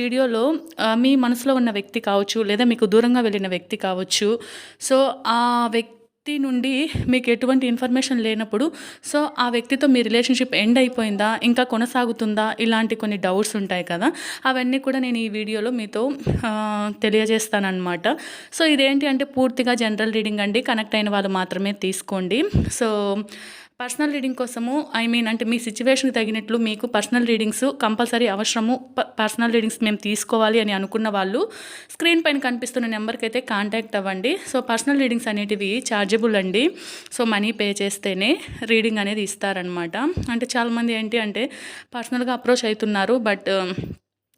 వీడియోలో మీ మనసులో ఉన్న వ్యక్తి కావచ్చు లేదా మీకు దూరంగా వెళ్ళిన వ్యక్తి కావచ్చు. సో ఆ వ్యక్తి నుండి మీకు ఎటువంటి ఇన్ఫర్మేషన్ లేనప్పుడు సో ఆ వ్యక్తితో మీ రిలేషన్షిప్ ఎండ్ అయిపోయిందా ఇంకా కొనసాగుతుందా ఇలాంటి కొన్ని డౌట్స్ ఉంటాయి కదా. అవన్నీ కూడా నేను ఈ వీడియోలో మీతో తెలియజేస్తానమాట తెలియజేస్తానన్నమాట. సో ఇదేంటి అంటే పూర్తిగా జనరల్ రీడింగ్ అండి కనెక్ట్ అయిన వాళ్ళు మాత్రమే తీసుకోండి. సో పర్సనల్ రీడింగ్ కోసము ఐ మీన్ అంటే మీ సిచ్యువేషన్కి తగినట్లు మీకు పర్సనల్ రీడింగ్స్ కంపల్సరీ అవసరము పర్సనల్ రీడింగ్స్ మేము తీసుకోవాలి అని అనుకున్న వాళ్ళు స్క్రీన్ పైన కనిపిస్తున్న నెంబర్కి అయితే కాంటాక్ట్ అవ్వండి. సో పర్సనల్ రీడింగ్స్ అనేటివి ఛార్జబుల్ అండి. సో మనీ పే చేస్తేనే రీడింగ్ అనేది ఇస్తారనమాట అంటే చాలామంది ఏంటి అంటే పర్సనల్గా అప్రోచ్ అవుతున్నారు బట్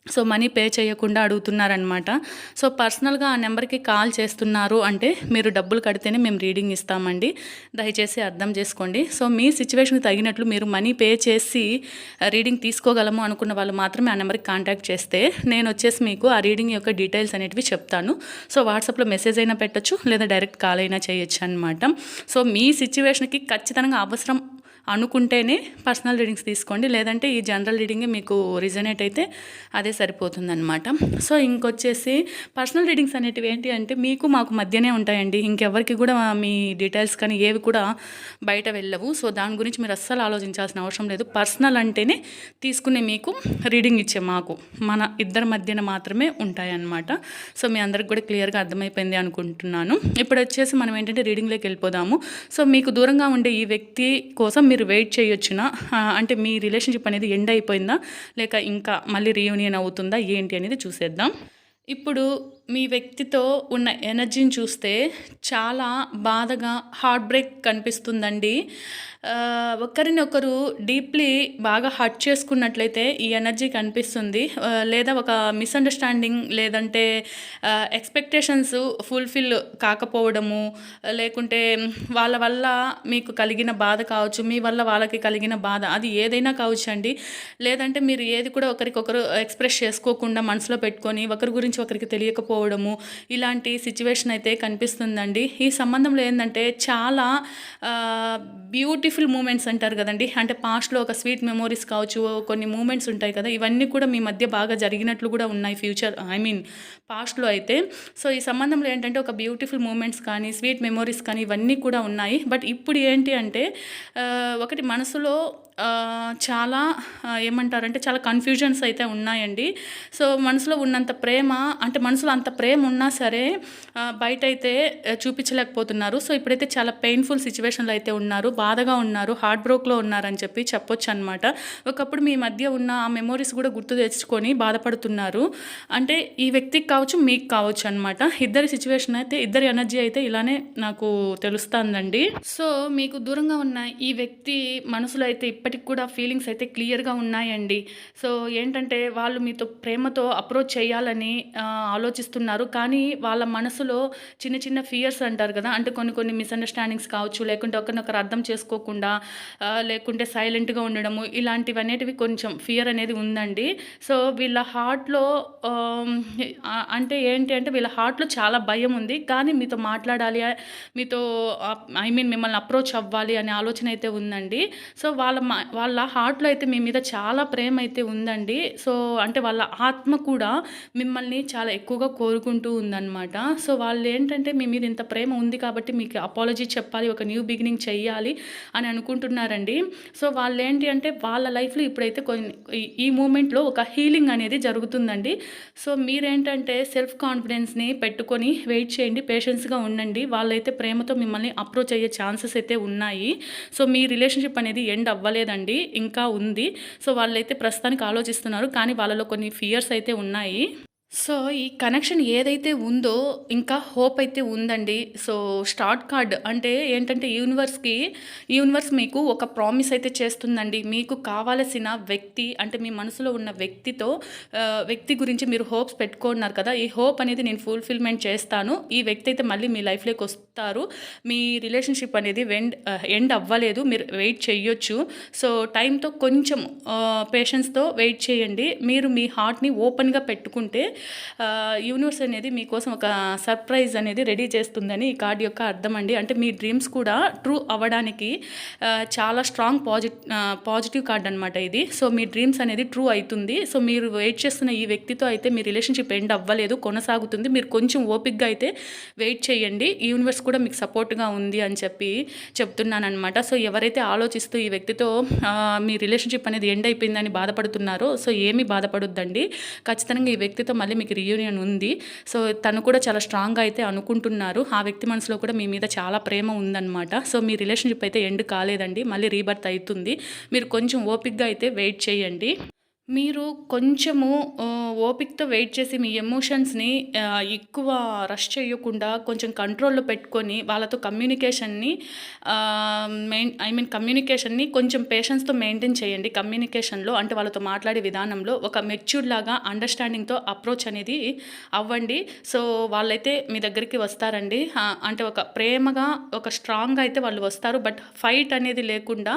సో మనీ పే చేయకుండా అడుగుతున్నారనమాట సో పర్సనల్గా ఆ నెంబర్కి కాల్ చేస్తున్నారు అంటే మీరు డబ్బులు కడితేనే మేము రీడింగ్ ఇస్తామండి. దయచేసి అర్థం చేసుకోండి. సో మీ సిచ్యువేషన్కి తగినట్లు మీరు మనీ పే చేసి రీడింగ్ తీసుకోగలము అనుకున్న వాళ్ళు మాత్రమే ఆ నెంబర్కి కాంటాక్ట్ చేస్తే నేను వచ్చేసి మీకు ఆ రీడింగ్ యొక్క డీటెయిల్స్ అనేటివి చెప్తాను. సో వాట్సాప్లో మెసేజ్ అయినా పెట్టచ్చు లేదా డైరెక్ట్ కాల్ అయినా చేయొచ్చు అనమాట సో మీ సిచ్యువేషన్కి ఖచ్చితంగా అవసరం అనుకుంటేనే పర్సనల్ రీడింగ్స్ తీసుకోండి. లేదంటే ఈ జనరల్ రీడింగే మీకు రిజనేట్ అయితే అదే సరిపోతుందన్నమాట. సో ఇంకొచ్చేసి పర్సనల్ రీడింగ్స్ అనేటివి ఏంటి అంటే మీకు మాకు మధ్యనే ఉంటాయండి. ఇంకెవరికి కూడా మీ డీటెయిల్స్ కానీ ఏవి కూడా బయట వెళ్ళవు. సో దాని గురించి మీరు అస్సలు ఆలోచించాల్సిన అవసరం లేదు. పర్సనల్ అంటేనే తీసుకునే మీకు రీడింగ్ ఇచ్చే మాకు. మన ఇద్దరి మధ్యన మాత్రమే ఉంటాయన్నమాట. సో మీ అందరికి కూడా క్లియర్గా అర్థమైపోయింది అనుకుంటున్నాను. ఇప్పుడు వచ్చేసి మనం ఏంటంటే రీడింగ్లోకి వెళ్ళిపోదాము. సో మీకు దూరంగా ఉండే ఈ వ్యక్తి కోసం మీరు వెయిట్ చేయొచ్చునా? అంటే మీ రిలేషన్షిప్ అనేది ఎండ్ అయిపోయిందా? లేక ఇంకా మళ్ళీ రీయూనియన్ అవుతుందా? ఏంటి అనేది చూసేద్దాం. ఇప్పుడు మీ వ్యక్తితో ఉన్న ఎనర్జీని చూస్తే చాలా బాధగా హార్ట్ బ్రేక్ కనిపిస్తుందండి. ఒకరినొకరు ఒకరిని ఒకరు డీప్లీ బాగా హర్ట్ చేసుకున్నట్లయితే ఈ ఎనర్జీ కనిపిస్తుంది. లేదా ఒక మిస్అండర్స్టాండింగ్ లేదంటే ఎక్స్పెక్టేషన్స్ ఫుల్ఫిల్ కాకపోవడము లేకుంటే వాళ్ళ వల్ల మీకు కలిగిన బాధ కావచ్చు మీ వల్ల వాళ్ళకి కలిగిన బాధ అది ఏదైనా కావచ్చు అండి. లేదంటే మీరు ఏది కూడా ఒకరికొకరు ఎక్స్ప్రెస్ చేసుకోకుండా మనసులో పెట్టుకొని ఒకరి గురించి ఒకరికి తెలియకపోవడము ఇలాంటి సిచ్యువేషన్ అయితే కనిపిస్తుందండి. ఈ సంబంధంలో ఏంటంటే చాలా బ్యూటిఫుల్ మూమెంట్స్ అంటారు కదండి. అంటే పాస్ట్లో ఒక స్వీట్ మెమోరీస్ కావచ్చు కొన్ని మూమెంట్స్ ఉంటాయి కదా. ఇవన్నీ కూడా మీ మధ్య బాగా జరిగినట్లు కూడా ఉన్నాయి ఫ్యూచర్ ఐ మీన్ పాస్ట్లో అయితే. సో ఈ సంబంధంలో ఏంటంటే ఒక బ్యూటిఫుల్ మూమెంట్స్ కానీ స్వీట్ మెమోరీస్ కానీ ఇవన్నీ కూడా ఉన్నాయి. బట్ ఇప్పుడు ఏంటి అంటే ఒకటి మనసులో చాలా ఏమంటారంటే చాలా కన్ఫ్యూజన్స్ అయితే ఉన్నాయండి. సో మనసులో ఉన్నంత ప్రేమ అంటే మనసులో అంత ప్రేమ ఉన్నా సరే బయట అయితే చూపించలేకపోతున్నారు. సో ఇప్పుడైతే చాలా పెయిన్ఫుల్ సిచ్యువేషన్లో అయితే ఉన్నారు. బాధగా ఉన్నారు. హార్ట్ బ్రోక్లో ఉన్నారని చెప్పి చెప్పొచ్చు అనమాట ఒకప్పుడు మీ మధ్య ఉన్న ఆ మెమోరీస్ కూడా గుర్తు తెచ్చుకొని బాధపడుతున్నారు. అంటే ఈ వ్యక్తికి కావచ్చు మీకు కావచ్చు అనమాట ఇద్దరి సిచ్యువేషన్ అయితే ఇద్దరి ఎనర్జీ అయితే ఇలానే నాకు తెలుస్తుందండి. సో మీకు దూరంగా ఉన్న ఈ వ్యక్తి మనసులో అయితే ఇప్పటికి కూడా ఫీలింగ్స్ అయితే క్లియర్గా ఉన్నాయండి. సో ఏంటంటే వాళ్ళు మీతో ప్రేమతో అప్రోచ్ చేయాలని ఆలోచిస్తున్నారు. కానీ వాళ్ళ మనసులో చిన్న చిన్న ఫియర్స్ అంటారు కదా. అంటే కొన్ని కొన్ని మిస్అండర్స్టాండింగ్స్ కావచ్చు లేకుంటే ఒకరినొకరు అర్థం చేసుకోకుండా లేకుంటే సైలెంట్గా ఉండడము ఇలాంటివి అనేటివి కొంచెం ఫియర్ అనేది ఉందండి. సో వీళ్ళ హార్ట్లో అంటే ఏంటి అంటే వీళ్ళ హార్ట్లో చాలా భయం ఉంది. కానీ మీతో మాట్లాడాలి మీతో ఐ మీన్ మిమ్మల్ని అప్రోచ్ అవ్వాలి అనే ఆలోచన అయితే ఉందండి. సో వాళ్ళ మా- వాళ్ళ హార్ట్లో అయితే మీ మీద చాలా ప్రేమ అయితే ఉందండి. సో అంటే వాళ్ళ ఆత్మ కూడా మిమ్మల్ని చాలా ఎక్కువగా కోరుకుంటూ ఉందన్నమాట. సో వాళ్ళు ఏంటంటే మీ మీద ఇంత ప్రేమ ఉంది కాబట్టి మీకు అపాలజీ చెప్పాలి ఒక న్యూ బిగినింగ్ చెయ్యాలి అని అనుకుంటున్నారండి. సో వాళ్ళు ఏంటి అంటే వాళ్ళ లైఫ్లో ఇప్పుడైతే కొన్ని ఈ- ఈ మూమెంట్లో ఒక హీలింగ్ అనేది జరుగుతుందండి. సో మీరేంటంటే సెల్ఫ్ కాన్ఫిడెన్స్ని పెట్టుకొని వెయిట్ చేయండి పేషెన్స్గా ఉండండి. వాళ్ళైతే ప్రేమతో మిమ్మల్ని అప్రోచ్ అయ్యే ఛాన్సెస్ అయితే ఉన్నాయి. సో మీ రిలేషన్షిప్ అనేది ఎండ్ రాలేదండి ఇంకా ఉంది. సో వాళ్ళైతే ప్రస్తుతానికి ఆలోచిస్తున్నారు. కానీ వాళ్ళలో కొన్ని ఫియర్స్ అయితే ఉన్నాయి. సో, ఈ కనెక్షన్ ఏదైతే ఉందో, ఇంకా హోప్ అయితే ఉందండి. సో, స్టార్ట్ కార్డ్ అంటే ఏంటంటే యూనివర్స్‌కి యూనివర్స్ మీకు ఒక ప్రామిస్ అయితే చేస్తుందండి. మీకు కావలసిన వ్యక్తి అంటే మీ మనసులో ఉన్న వ్యక్తితో వ్యక్తి గురించి మీరు హోప్స్ పెట్టుకున్నారు కదా! ఈ హోప్ అనేది నేను ఫుల్‌ఫిల్‌మెంట్ చేస్తాను. ఈ వ్యక్తి అయితే మళ్ళీ మీ లైఫ్‌లోకి వస్తారు. మీ రిలేషన్‌షిప్ అనేది వెండ్ ఎండ్ అవ్వలేదు. మీరు వెయిట్ చేయొచ్చు. సో, టైంతో కొంచెం పేషెన్స్‌తో వెయిట్ చేయండి. మీరు మీ హార్ట్‌ని ఓపెన్‌గా పెట్టుకుంటే యూనివర్స్ అనేది మీకోసం ఒక సర్ప్రైజ్ అనేది రెడీ చేస్తుందని ఈ కార్డ్ యొక్క అర్థం అండి. అంటే మీ డ్రీమ్స్ కూడా ట్రూ అవ్వడానికి చాలా స్ట్రాంగ్ పాజిట్ పాజిటివ్ కార్డ్ అనమాట ఇది. సో, మీ డ్రీమ్స్ అనేది ట్రూ అవుతుంది సో, మీరు వెయిట్ చేస్తున్న ఈ వ్యక్తితో అయితే మీ రిలేషన్‌షిప్ ఎండ్ అవ్వలేదు. కొనసాగుతుంది. మీరు కొంచెం ఓపిక్గా అయితే వెయిట్ చేయండి. యూనివర్స్ కూడా మీకు సపోర్ట్‌గా ఉంది అని చెప్పి చెప్తున్నానమాట సో, ఎవరైతే ఆలోచిస్తూ ఈ వ్యక్తితో మీ రిలేషన్‌షిప్ అనేది ఎండ్ అయిపోయిందని బాధపడుతున్నారో సో, ఏమీ బాధపడొద్దండి. ఖచ్చితంగా ఈ వ్యక్తితో మళ్ళీ మీకు రీయూనియన్ ఉంది. సో, తను కూడా చాలా స్ట్రాంగ్‌గా అయితే అనుకుంటున్నారు. ఆ వ్యక్తి మనసులో కూడా మీ మీద చాలా ప్రేమ ఉందన్నమాట సో, మీ రిలేషన్‌షిప్ అయితే ఎండ్ కాలేదండి. మళ్ళీ రీబర్త్ అవుతుంది మీరు కొంచెం ఓపిక్గా అయితే వెయిట్ చేయండి. మీరు కొంచెము ఓపికతో వెయిట్ చేసి మీ ఎమోషన్స్‌ని ఎక్కువ రష్ చేయకుండా కొంచెం కంట్రోల్‌లో పెట్టుకొని వాళ్ళతో కమ్యూనికేషన్‌ని మెయిన్ ఐ మీన్ కమ్యూనికేషన్‌ని కొంచెం పేషెన్స్‌తో మెయింటైన్ చేయండి. కమ్యూనికేషన్‌లో అంటే వాళ్ళతో మాట్లాడే విధానంలో ఒక మెచ్యూర్ లాగా అండర్‌స్టాండింగ్‌తో అప్రోచ్ అనేది అవ్వండి. సో, వాళ్ళైతే మీ దగ్గరికి వస్తారండి. అంటే ఒక ప్రేమగా ఒక స్ట్రాంగ్‌గా అయితే వాళ్ళు వస్తారు. బట్ ఫైట్ అనేది లేకుండా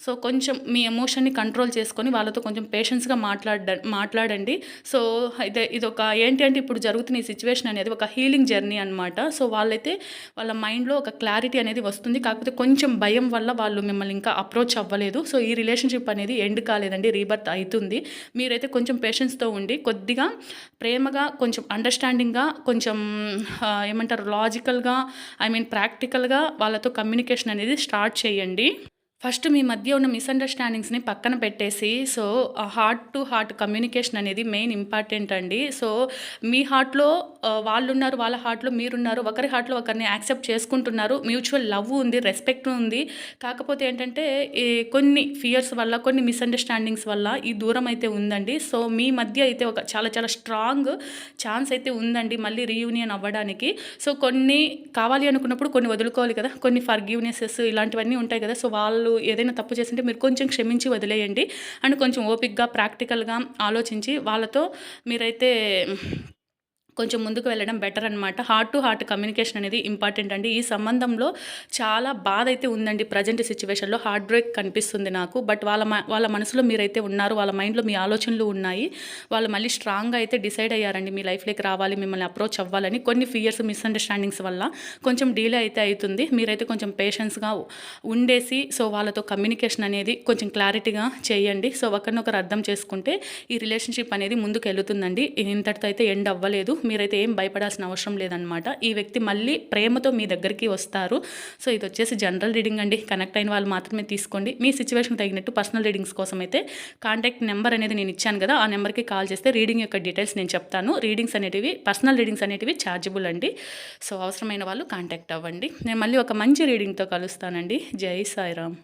సో, కొంచెం మీ ఎమోషన్‌ని కంట్రోల్ చేసుకొని వాళ్ళతో కొంచెం పేషెన్స్‌గా మాట్లాడ మాట్లాడండి. సో, అయితే ఇదొక ఏంటి అంటే ఇప్పుడు జరుగుతున్న ఈ సిచ్యువేషన్ అనేది ఒక హీలింగ్ జర్నీ అనమాట. సో, వాళ్ళైతే వాళ్ళ మైండ్‌లో ఒక క్లారిటీ అనేది వస్తుంది. కాకపోతే కొంచెం భయం వల్ల వాళ్ళు మిమ్మల్ని ఇంకా అప్రోచ్ అవ్వలేదు. సో, ఈ రిలేషన్‌షిప్ అనేది ఎండ్ కాలేదండి. రీబర్త్ అవుతుంది మీరైతే కొంచెం పేషెన్స్‌తో ఉండి కొద్దిగా ప్రేమగా కొంచెం అండర్‌స్టాండింగ్‌గా కొంచెం ఏమంటారు లాజికల్‌గా ఐ మీన్ ప్రాక్టికల్‌గా వాళ్ళతో కమ్యూనికేషన్ అనేది స్టార్ట్ చేయండి. ఫస్ట్ మీ మధ్య ఉన్న మిస్‌అండర్‌స్టాండింగ్స్‌ని పక్కన పెట్టేసి so, heart to heart communication అనేది మెయిన్ ఇంపార్టెంట్ అండి. సో, మీ హార్ట్‌లో వాళ్ళు ఉన్నారు వాళ్ళ హార్ట్‌లో మీరున్నారు. ఒకరి హార్ట్‌లో ఒకరిని యాక్సెప్ట్ చేసుకుంటున్నారు. మ్యూచువల్ లవ్ ఉంది. రెస్పెక్ట్ ఉంది. కాకపోతే ఏంటంటే ఈ కొన్ని ఫియర్స్ వల్ల కొన్ని మిస్‌అండర్‌స్టాండింగ్స్ వల్ల ఈ దూరం అయితే ఉందండి. సో, మీ మధ్య అయితే ఒక చాలా చాలా స్ట్రాంగ్ ఛాన్స్ అయితే ఉందండి మళ్ళీ రీయూనియన్ అవ్వడానికి. సో, కొన్ని కావాలి అనుకున్నప్పుడు కొన్ని వదులుకోవాలి కదా! కొన్ని ఫర్‌గివ్‌నెసెస్ ఇలాంటివన్నీ ఉంటాయి కదా! సో, వాళ్ళు ఏదైనా తప్పు చేసుంటే మీరు కొంచెం క్షమించి వదిలేయండి. అండ్ కొంచెం ఓపిక్గా ప్రాక్టికల్‌గా ఆలోచించి వాళ్ళతో మీరైతే కొంచెం ముందుకు వెళ్ళడం బెటర్ అనమాట. హార్ట్ టు హార్ట్ కమ్యూనికేషన్ అనేది ఇంపార్టెంట్ అండి. ఈ సంబంధంలో చాలా బాధ అయితే ఉందండి ప్రజెంట్ సిచ్యువేషన్లో హార్ట్ బ్రేక్ కనిపిస్తుంది నాకు. బట్ వాళ్ళ వాళ్ళ మనసులో మీరైతే ఉన్నారు. వాళ్ళ మైండ్‌లో మీ ఆలోచనలు ఉన్నాయి. వాళ్ళు మళ్ళీ స్ట్రాంగ్‌గా అయితే డిసైడ్ అయ్యారండి మీ లైఫ్‌లోకి రావాలి, మిమ్మల్ని అప్రోచ్ అవ్వాలని. కొన్ని ఫియర్స్, మిస్‌అండర్‌స్టాండింగ్స్ వల్ల కొంచెం డిలే అయితే అవుతుంది మీరైతే కొంచెం పేషెన్స్‌గా ఉండేసి సో, వాళ్ళతో కమ్యూనికేషన్ అనేది కొంచెం క్లారిటీగా చేయండి. సో, ఒకరినొకరు అర్థం చేసుకుంటే ఈ రిలేషన్‌షిప్ అనేది ముందుకు వెళ్తుందండి ఇంతటితో అయితే ఎండ్ అవ్వలేదు. మీరైతే ఏం భయపడాల్సిన అవసరం లేదనమాట. ఈ వ్యక్తి మళ్ళీ ప్రేమతో మీ దగ్గరికి వస్తారు. సో, ఇది వచ్చేసి జనరల్ రీడింగ్ అండి. కనెక్ట్ అయిన వాళ్ళు మాత్రమే తీసుకోండి. మీ సిచ్యువేషన్ తగినట్టు పర్సనల్ రీడింగ్స్ కోసం అయితే కాంటాక్ట్ నెంబర్ అనేది నేను ఇచ్చాను కదా! ఆ నెంబర్‌కి కాల్ చేస్తే రీడింగ్ యొక్క డీటెయిల్స్ నేను చెప్తాను. రీడింగ్స్ అనేటివి పర్సనల్ రీడింగ్స్ అనేటివి ఛార్జబుల్ అండి. సో, అవసరమైన వాళ్ళు కాంటాక్ట్ అవ్వండి. నేను మళ్ళీ ఒక మంచి రీడింగ్‌తో కలుస్తానండి. జై సాయిరామ్.